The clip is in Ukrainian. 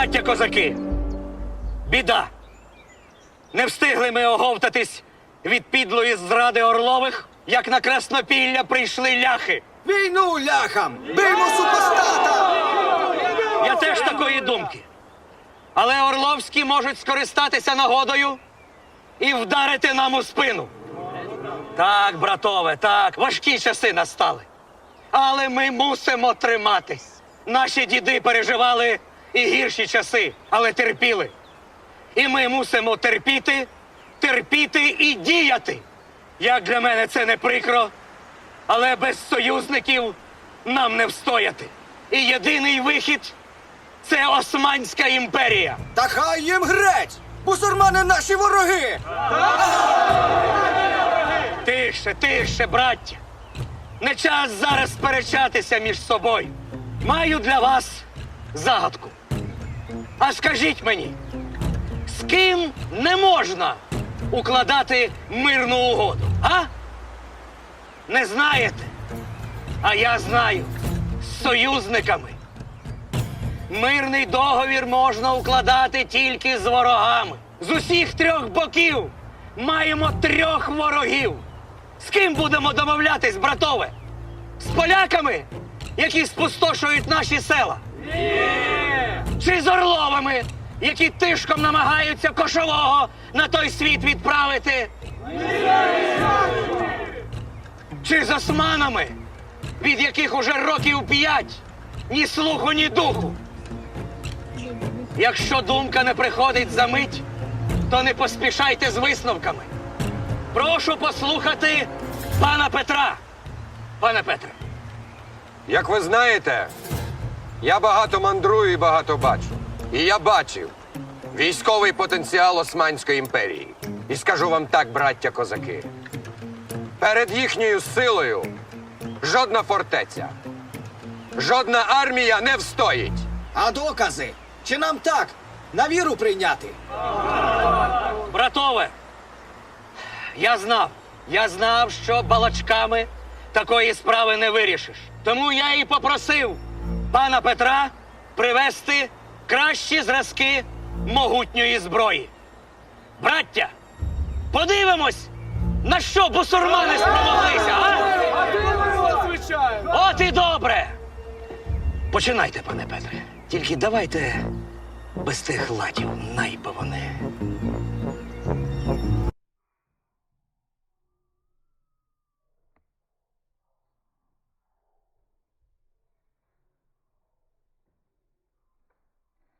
Браття козаки, біда. Не встигли ми оговтатись від підлої зради Орлових, як на Краснопілля прийшли ляхи. Війну ляхам! Биймо супостата! Я теж такої думки. Але Орловські можуть скористатися нагодою і вдарити нам у спину. Так, братове, так, важкі часи настали. Але ми мусимо триматись. Наші діди переживали і гірші часи, але терпіли. І ми мусимо терпіти, терпіти і діяти. Як для мене це не прикро, але без союзників нам не встояти. І єдиний вихід це Османська імперія. Та хай їм грець! Бусурмани наші вороги! Тише, тише, браття. Не час зараз сперечатися між собою. Маю для вас загадку. А скажіть мені, з ким не можна укладати мирну угоду, а? Не знаєте? А я знаю. З союзниками. Мирний договір можна укладати тільки з ворогами. З усіх трьох боків маємо трьох ворогів. З ким будемо домовлятись, братове? З поляками, які спустошують наші села? Чи з які тишком намагаються кошового на той світ відправити? Чи з османами, від яких уже років п'ять ні слуху, ні духу? Якщо думка не приходить за мить, то не поспішайте з висновками. Прошу послухати пана Петра. Пане Петре, Як ви знаєте, я багато мандрую і багато бачу. І я бачив військовий потенціал Османської імперії. І скажу вам так, браття козаки. Перед їхньою силою жодна фортеця, жодна армія не встоїть. А докази? Чи нам так? На віру прийняти? братове, я знав, я знав, що балачками такої справи не вирішиш. Тому я і попросив пана Петра привезти кращі зразки могутньої зброї. Браття, подивимось, на що бусурмани спромоглися, а? От і добре. Починайте, пане Петре. Тільки давайте без тих латів, найби вони.